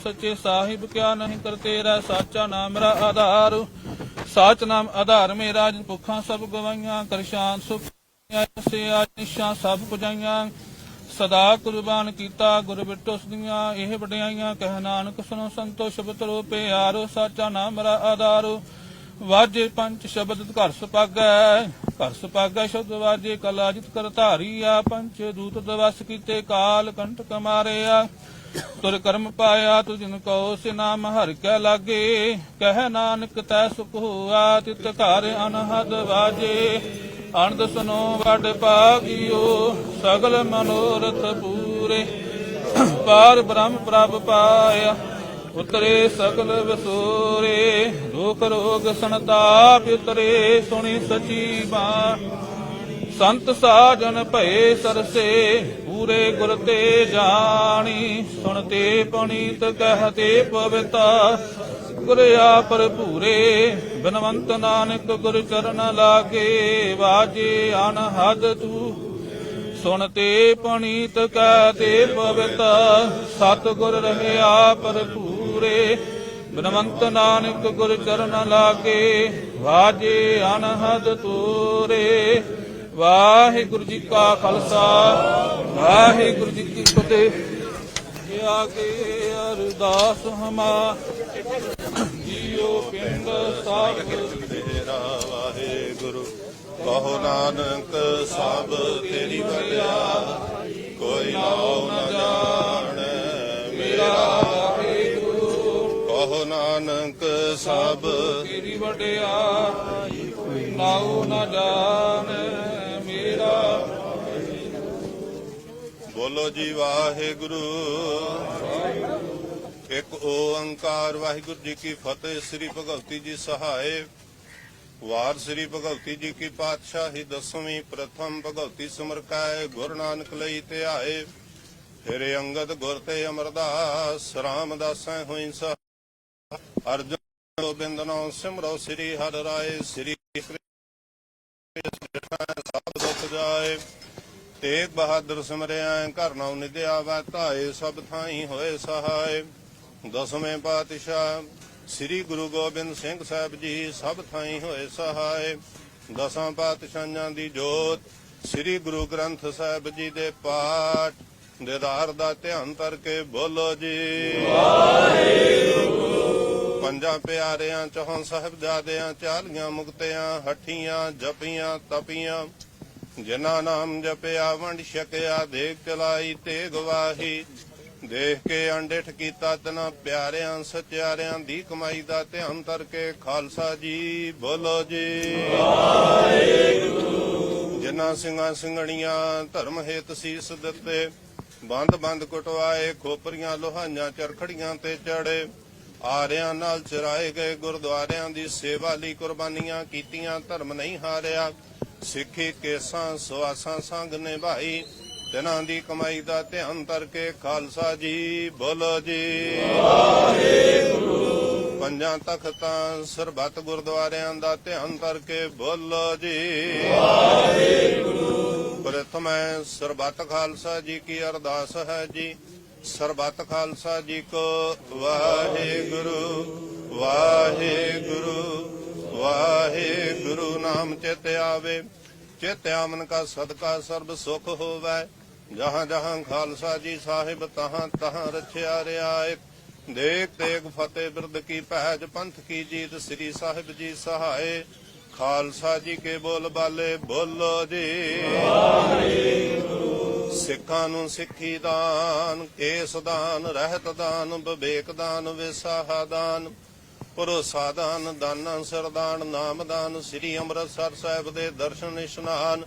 ਕਹਿ ਸੱਚੇ ਸਾਹਿਬ ਕਿਆ ਨਹੀਂ ਕਰਤੇ ਰਹਿ ਸਾਚਾ ਨਾਮ ਮੇਰਾ ਆਧਾਰ। ਸਾਚ ਨਾਮ ਆਧਾਰ ਮੇਰਾ, ਜਿਨ ਭੁੱਖਾਂ ਸਭ ਗਵਾਈਆਂ, ਕਰ ਸ਼ਾਂਤ ਸੁਖ ਸੇ ਆਜ ਸਭ ਪੁਜਾਈਆਂ। ਸਦਾ ਕੁਰਬਾਨ ਕੀਤਾ ਗੁਰ ਬਿਟੋ ਸਦੀਆਂ ਇਹ ਵਡਿਆਈਆਂ, ਕਹਿ ਨਾਨਕ ਸੁਨੋ ਸੰਤੋ ਸ਼ਬਦ ਰੂਪੇ ਆਰੋ ਸਾਚਾ ਨਾਮ ਮੇਰਾ ਆਧਾਰ। ਵਾਜੇ ਪੰਜ ਸ਼ਬਦ ਘਰ ਸੁਪਾਗੈ ਘਰ ਸੁਪਾਗੈ ਸ਼ਬਦ ਵਾਜੇ ਕਲਾ ਜਿਤ ਕਰ ਧਾਰੀਆ। ਪੰਜ ਦੂਤ ਦਵਸ ਕੀਤੇ ਕਾਲ ਕੰਟਕ ਆ ਤੁਰ ਕਰਮ ਪਾਇਆ ਤੁ ਜਿਨ ਕੋ ਸੇ ਨਾਮ ਕੈ ਲਾਗੇ, ਕਹਿ ਨਾਨਕ ਤੈ ਸੁਖ ਹੋਆ, ਤਿਤ ਘਰ ਅਨਹਦ ਵਾਜੇ। ਅਨੰਦ ਸੁਨੋ ਵਡ ਪਾਗਿਓ ਸਗਲ ਮਨੋਰਥ ਪੂਰੇ। ਪਾਰ ਬ੍ਰਹਮ ਪ੍ਰਭ ਪਾਇਆ, ਉਤਰੇ ਸਗਲ ਵਸੂਰੇ। ਦੁਖ ਰੋਗ ਸੰਤਾਪ ਉਤਰੇ, ਸੁਣੀ ਸਚੀ ਬਾਣੀ। ਸੰਤ ਸਾਜਨ ਭਏ ਸਰਸੇ, ਪੂਰੇ ਗੁਰ ਤੇ ਜਾਣੀ। ਸੁਣਤੇ ਪਣੀਤ ਕਹਤੇ ਪਵਿਤਾ, ਗੁਰ ਆਪਰ ਭੂਰੇ ਬਨਵੰਤ ਨਾਨਕ ਗੁਰ ਚਰਨ ਲਾਗੇ, ਵਾਜੇ ਅਨਹਦ ਤੂ। ਸੁਣਤੇ ਪਣੀਤ ਕਹਤੇ ਪਵਿੱਤਾ ਸਤ ਗੁਰ ਰਹਿਆ ਭਰਪੂਰੇ। ਬਨਵੰਤ ਨਾਨਕ ਗੁਰ ਚਰਨ ਲਾਗੇ, ਵਾਜੇ ਅਨਹਦ ਤੂਰੇ। ਵਾਹਿਗੁਰੂ ਜੀ ਕਾ ਖਾਲਸਾ, ਵਾਹਿਗੁਰੂ ਜੀ ਕੀ ਫਤਿਹ। ਇਹ ਆਗੇ ਅਰਦਾਸ ਹਮਾ ਜੀਓ ਪਿੰਡ ਸਾਹਿਬ। ਤੇਰਾ ਵਾਹਿਗੁਰੂ, ਕਹੋ ਨਾਨਕ, ਸਭ ਤੇਰੀ ਵਡਿਆ ਕੋਈ ਨਾਉ ਨਾ ਜਾਣ ਮੇਰਾ। ਕਹੋ ਨਾਨਕ, ਸਭ ਤੇਰੀ ਵਡਿਆਈ ਨਾਉ ਨਾ ਜਾਣ ਬੋਲੋ ਜੀ ਵਾਹਿਗੁਰੂ। ਇੱਕ ਓੰਕਾਰ ਵਾਹਿਗੁਰੂ ਜੀ ਕੀ ਫਤਿਹ, ਸ੍ਰੀ ਭਗਵਤੀ ਜੀ ਸਹਾਏ। ਵਾਰ ਸ੍ਰੀ ਭਗਵਤੀ ਜੀ ਕੀ ਪਾਤਸ਼ਾਹੀ, ਦਸਵੀਂ ਪ੍ਰਥਮ ਭਗਵਤੀ ਸਿਮਰ ਗੁਰੂ ਨਾਨਕ ਲਈ ਧਿਆਏ ਫਿਰ ਅੰਗਦ ਗੁਰ ਤੇ ਅਮਰਦਾਸ ਰਾਮਦਾਸੈ ਹੋਈ ਸਾ ਅਰਜੁਨ ਗੋਬਿੰਦ ਨਾਮ ਸਿਮਰੋ, ਸ੍ਰੀ ਹਰਿ ਰਾਏ, ਸ੍ਰੀ ਕ੍ਰਿਸ਼ਨ ਸਭ ਦੁਖ ਜਾਏ। ਤੇਗ ਬਹਾਦਰ ਸਿਮਰਿਆ ਘਰ ਨਾਉ ਨਿਦਿਆ ਵਾ ਧਾਏ, ਸਭ ਥਾਈ ਹੋਏ ਸਹਾਇ ਦਸਵੇਂ ਪਾਤਸ਼ਾਹ ਸ੍ਰੀ ਗੁਰੂ ਗੋਬਿੰਦ ਸਿੰਘ ਸਾਹਿਬ ਜੀ ਸਭ ਥਾਈ ਹੋਏ ਸਹਾਇ ਦਸਾਂ ਪਾਤਸ਼ਾਹਾਂ ਦੀ ਜੋਤ ਸ੍ਰੀ ਗੁਰੂ ਗ੍ਰੰਥ ਸਾਹਿਬ ਜੀ ਦੇ ਪਾਠ। ਦੇਦਾਰ ਦਾ ਧਿਆਨ ਕਰਕੇ ਬੋਲੋ ਜੀ। ਪੰਜਾਂ ਪਿਆਰਿਆਂ, ਚੌਹਾਂ ਸਾਹਿਬਜ਼ਾਦਿਆਂ, ਚਾਲੀਆਂ ਮੁਕਤਿਆਂ, ਹੱਠੀਆਂ, ਜਪੀਆਂ, ਤਪੀਆਂ ਜਿਨ੍ਹਾਂ ਨਾਮ ਜਪਿਆ, ਵੰਡ ਛਕਿਆ, ਦੇਖ ਚਲਾਈ ਤੇ ਗਵਾਹੀ ਦੇਖ ਕੇ ਅੰਡਿਠ ਕੀਤਾ ਤਨਾ ਪਿਆਰਿਆਂ, ਸਚਿਆਰਿਆਂ ਦੀ ਕਮਾਈ ਦਾ ਧਿਆਨ ਕਰਕੇ ਖਾਲਸਾ ਜੀ, ਬੋਲੋ ਜੀ। ਜਿਨ੍ਹਾਂ ਸਿੰਘਾਂ ਸਿੰਘਣੀਆਂ ਧਰਮ ਹੇਤ ਸੀਸ ਦਿੱਤੇ, ਬੰਦ ਬੰਦ ਕਟਵਾਏ, ਖੋਪਰੀਆਂ ਲੋਹਾਈਆਂ ਚਰਖੜੀਆਂ ਤੇ ਚੜੇ। ਆਰਿਆਂ ਨਾਲ ਚਰਾਏ ਗਏ ਗੁਰਦੁਆਰਿਆਂ ਦੀ ਸੇਵਾ ਲਈ ਕੁਰਬਾਨੀਆਂ ਕੀਤੀਆਂ, ਧਰਮ ਨਹੀਂ ਹਾਰਿਆ। ਸਿੱਖੀ ਕੇਸਾਂ, ਸਵਾਸਾਂ ਸੰਗ ਨਿਭਾਈ, ਤਿਨਾਂ ਦੀ ਕਮਾਈ ਦਾ ਧਿਆਨ ਕਰਕੇ ਖਾਲਸਾ ਜੀ, ਬੋਲੋ ਜੀ। ਪੰਜਾਂ ਤਖਤਾਂ, ਸਰਬੱਤ ਗੁਰਦੁਆਰਿਆਂ ਦਾ ਧਿਆਨ ਕਰਕੇ ਬੋਲੋ ਜੀ। ਪ੍ਰਥਮੈ ਸਰਬੱਤ ਖਾਲਸਾ ਜੀ ਕੀ ਅਰਦਾਸ ਹੈ ਜੀ। ਸਰਬੱਤ ਖਾਲਸਾ ਜੀ ਕੋ ਵਾਹਿਗੁਰੂ ਵਾਹਿਗੁਰੂ। ਵਾਹਿਗੁਰੂ ਨਾਮ ਚਿਤ ਆਵੇ, ਚਿਤ ਆਮਨ ਕਾ ਸਦਕਾ ਸਰਬ ਸੁਖ ਹੋਵੇ। ਜਹਾਂ ਜਹਾਂ ਖਾਲਸਾ ਜੀ ਸਾਹਿਬ ਤਹਾਂ ਤਹਾਂ ਰਛਿਆ ਰਿਆਏ ਦੇਖ ਤੇਗ ਫਤਿਹ ਬਿਰਦ ਕੀ ਪਹਿਜ ਪੰਥ ਕੀ ਜੀਤ ਸ੍ਰੀ ਸਾਹਿਬ ਜੀ ਸਹਾਏ। ਖਾਲਸਾ ਜੀ ਕੇ ਬੋਲ ਬਾਲੇ, ਬੋਲੋ ਜੀ। ਸਿੱਖਾਂ ਨੂੰ ਸਿੱਖੀ ਦਾਨ, ਕੇਸ ਦਾਨ, ਰਹਿਤ ਦਾਨ, ਵਿਵੇਕ ਦਾਨ ਵਿਸਾਹਾ ਦਾਨ। ਭਰੋਸਾ ਦਾਨ ਦਾਨਾਂ ਸਰਦਾਨ ਨਾਮਦਾਨ ਸ੍ਰੀ ਅੰਮ੍ਰਿਤਸਰ ਸਾਹਿਬ ਦੇ ਦਰਸ਼ਨ ਇਸ਼ਨਾਨ,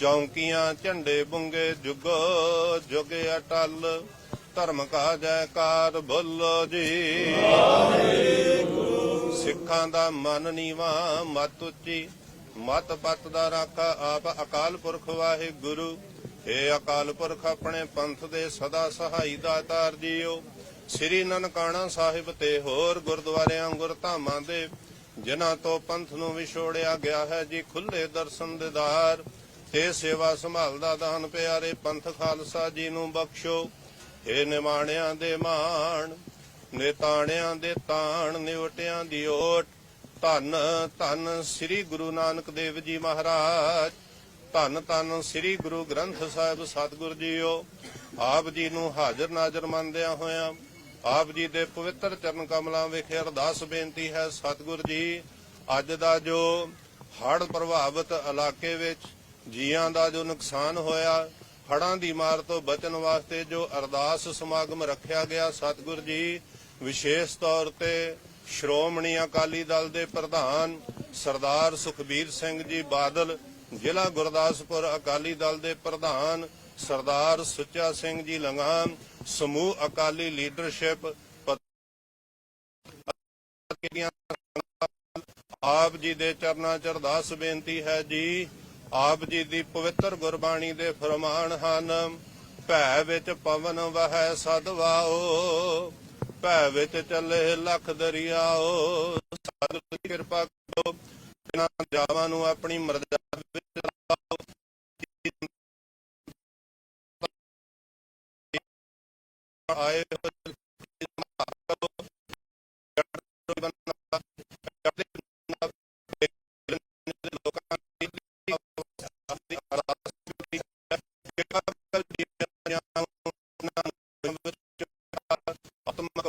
ਚੌਂਕੀਆਂ, ਝੰਡੇ ਬੁੰਗੇ, ਜੁਗੋ ਜੁਗੇ ਅਟਲ, ਧਰਮ ਕਾ ਜੈਕਾਰ ਬੋਲੋ ਜੀ। ਸਿੱਖਾਂ ਦਾ ਮਨ ਨੀਵਾ, ਮਤ ਉੱਚੀ, ਮਤ ਪਤ ਦਾ ਰਾਖਾ ਆਪ ਅਕਾਲ ਪੁਰਖ ਵਾਹਿਗੁਰੂ। ਏ ਅਕਾਲ ਪੁਰਖ, ਆਪਣੇ ਪੰਥ ਦੇ ਸਦਾ ਸਹਾਈ ਦਾਤਾਰ ਜੀਓ। ਸ੍ਰੀ ਨਨਕਾਣਾ ਸਾਹਿਬ ਤੇ ਹੋਰ ਗੁਰਦੁਆਰਿਆਂ ਗੁਰਧਾਮਾਂ ਦੇ, ਜਿਨ੍ਹਾਂ ਤੋਂ ਪੰਥ ਨੂੰ ਵਿਛੋੜਿਆ ਗਿਆ ਹੈ ਜੀ ਖੁੱਲੇ ਦਰਸ਼ਨ ਦਿਦਾਰ ਤੇ ਸੇਵਾ ਸੰਭਾਲ ਦਾ ਦਾਨ ਪਿਆਰੇ ਪੰਥ ਖਾਲਸਾ ਜੀ ਨੂੰ ਬਖਸ਼ੋ। ਏ ਨਿਮਾਣਿਆਂ ਦੇ ਮਾਣ, ਨਿਤਾਣਿਆਂ ਦੇ ਤਾਣ ਨਿਵਟਿਆਂ ਦੀ ਓਟ। ਧੰਨ ਧੰਨ ਸ੍ਰੀ ਗੁਰੂ ਨਾਨਕ ਦੇਵ ਜੀ ਮਹਾਰਾਜ। ਧੰਨ ਧੰਨ ਸ੍ਰੀ ਗੁਰੂ ਗ੍ਰੰਥ ਸਾਹਿਬ ਸਤਿਗੁਰ ਜੀਓ। ਆਪ ਜੀ ਨੂੰ ਹਾਜ਼ਰ ਨਾਜ਼ਰ ਮੰਨਦਿਆਂ ਹੋਇਆਂ ਆਪ ਜੀ ਦੇ ਪਵਿੱਤਰ ਚਰਨ ਕਮਲਾਂ ਵਿਖੇ ਅਰਦਾਸ ਬੇਨਤੀ ਹੈ, ਸਤਿਗੁਰ ਜੀ, ਅੱਜ ਦਾ ਜੋ ਹੜ੍ਹ ਪ੍ਰਭਾਵਿਤ ਇਲਾਕੇ ਵਿੱਚ ਜੀਆਂ ਦਾ ਜੋ ਨੁਕਸਾਨ ਹੋਇਆ, ਹੜ੍ਹਾਂ ਦੀ ਮਾਰ ਤੋਂ ਬਚਣ ਵਾਸਤੇ ਜੋ ਅਰਦਾਸ ਸਮਾਗਮ ਰੱਖਿਆ ਗਿਆ, ਸਤਿਗੁਰ ਜੀ, ਵਿਸ਼ੇਸ਼ ਤੌਰ ਤੇ ਸ਼੍ਰੋਮਣੀ ਅਕਾਲੀ ਦਲ ਦੇ ਪ੍ਰਧਾਨ ਸਰਦਾਰ ਸੁਖਬੀਰ ਸਿੰਘ ਜੀ ਬਾਦਲ, ਜ਼ਿਲ੍ਹਾ ਗੁਰਦਾਸਪੁਰ ਅਕਾਲੀ ਦਲ ਦੇ ਪ੍ਰਧਾਨ ਸਰਦਾਰ ਸੁੱਚਾ ਸਿੰਘ ਜੀ ਲੰਗਾਮ ਸਮੂਹ ਅਕਾਲੀ ਲੀਡਰਸ਼ਿਪ ਆਪ ਜੀ ਦੇ ਚਰਨਾਂ 'ਚ ਅਰਦਾਸ ਬੇਨਤੀ ਹੈ ਜੀ। ਆਪ ਜੀ ਦੀ ਪਵਿੱਤਰ ਗੁਰਬਾਣੀ ਦੇ ਫਰਮਾਨ ਹਨ, ਭੈ ਵਿੱਚ ਪਵਨ ਵਹੈ ਸਦਵਾਓ ਭੈ ਵਿੱਚ ਚੱਲੇ ਲੱਖ ਦਰਿਆਓ। ਸਤਿਗੁਰ ਦੀ ਕਿਰਪਾ ਕਰੋ, ਜਿਨ੍ਹਾਂ ਜਾਵਾਂ ਨੂੰ ਆਪਣੀ ਮਰਜ਼ੀ ਆਏ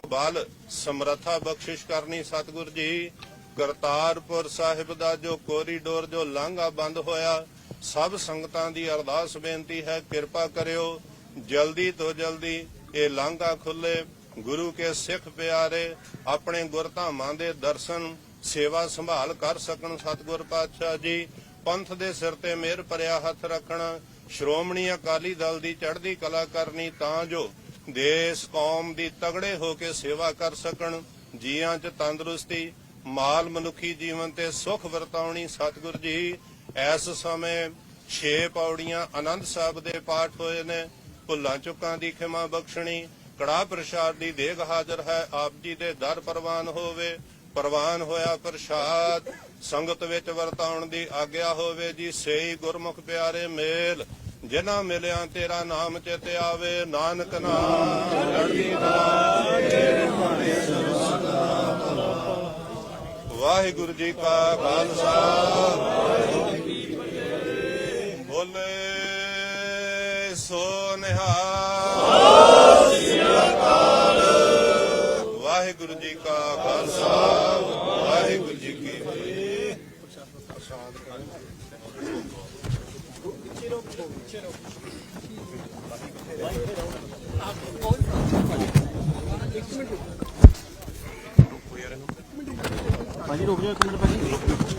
ਬਲ ਸਮਰੱਥਾ ਬਖਸ਼ਿਸ਼ ਕਰਨੀ ਸਤਿਗੁਰ ਜੀ। ਕਰਤਾਰਪੁਰ ਸਾਹਿਬ ਦਾ ਜੋ ਕੋਰੀਡੋਰ ਜੋ ਲਾਂਘਾ ਬੰਦ ਹੋਇਆ, ਸਭ ਸੰਗਤਾਂ ਦੀ ਅਰਦਾਸ ਬੇਨਤੀ ਹੈ, ਕਿਰਪਾ ਕਰਿਓ। ਜਲਦੀ ਤੋਂ ਜਲਦੀ ਇਹ ਲਾਂਘਾ ਖੁੱਲੇ, ਗੁਰੂ ਕੇ ਸਿੱਖ ਪਿਆਰੇ, ਆਪਣੇ ਗੁਰਧਾਮਾਂ ਦੇ ਦਰਸ਼ਨ, ਸੇਵਾ ਸੰਭਾਲ ਕਰ ਸਕਣ ਸਤਿਗੁਰ ਪਾਤਸ਼ਾਹ ਜੀ। ਪੰਥ ਦੇ ਸਿਰ ਤੇ ਮਿਹਰ ਭਰਿਆ ਹੱਥ ਰੱਖਣਾ, ਸ਼੍ਰੋਮਣੀ ਅਕਾਲੀ ਦਲ ਦੀ ਚੜ੍ਹਦੀ ਕਲਾ ਕਰਨੀ ਤਾਂ ਜੋ ਦੇਸ਼ ਕੌਮ ਦੀ ਤਗੜੇ ਹੋ ਕੇ ਸੇਵਾ ਕਰ ਸਕਣ, ਜੀਆਂ 'ਚ ਤੰਦਰੁਸਤੀ, ਮਾਲ ਮਨੁੱਖੀ ਜੀਵਨ ਤੇ ਸੁਖ ਵਰਤਾਉਣੀ ਸਤਿਗੁਰ ਜੀ। ਇਸ ਸਮੇਂ 6 ਪੌੜੀਆਂ ਆਨੰਦ ਸਾਹਿਬ ਦੇ ਪਾਠ ਹੋਏ ਨੇ। ਭੁੱਲਾਂ ਚੁੱਕਾਂ ਦੀ ਖਿਮਾ ਬਖਸ਼ਣੀ, ਕੜਾ ਪ੍ਰਸ਼ਾਦ ਦੀ ਦੇਗ ਹਾਜ਼ਰ ਹੈ, ਆਪ ਜੀ ਦੇ ਦਰ ਪ੍ਰਵਾਨ ਹੋਵੇ, ਪ੍ਰਵਾਨ ਹੋਇਆ ਪ੍ਰਸ਼ਾਦ। ਸੰਗਤ ਵਿੱਚ ਵਰਤਾਉਣ ਦੀ ਆਗਿਆ ਹੋਵੇ ਜੀ, ਸੇਈ ਗੁਰਮੁਖ ਪਿਆਰੇ ਮੇਲ। ਜਿਨ੍ਹਾਂ ਮਿਲਿਆ ਤੇਰਾ ਨਾਮ ਚਿਤ ਆਵੇ, ਨਾਨਕ ਨਾਮ। ਚੜ੍ਹਦੀ ਵਾਹਿਗੁਰੂ ਜੀ ਕਾ ਖਾਲਸਾ। ਬੋਲੇ ਸੋ ਨਿਹਾਲ ਸੋ ਸ੍ਰੀ ਅਕਾਲ ਵਾਹਿਗੁਰੂ ਜੀ ਕਾ ਖਾਲਸਾ ਵਾਹਿਗੁਰੂ ਜੀ ਕੀ ਫਤਿਹ ਪ੍ਰਸ਼ਾਦ ਕਰੋ ਚਿਰੋ ਚਿਰੋ ਆਪ ਕੌਣ ਇੱਕ ਮਿੰਟ ਰੁਕੋ ਯਾਰ ਭਾਜੀ ਰੁਕ ਜਾਓ ਇੱਕ ਮਿੰਟ, ਭਾਜੀ।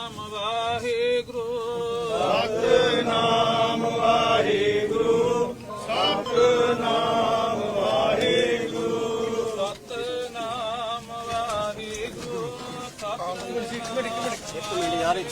hariç.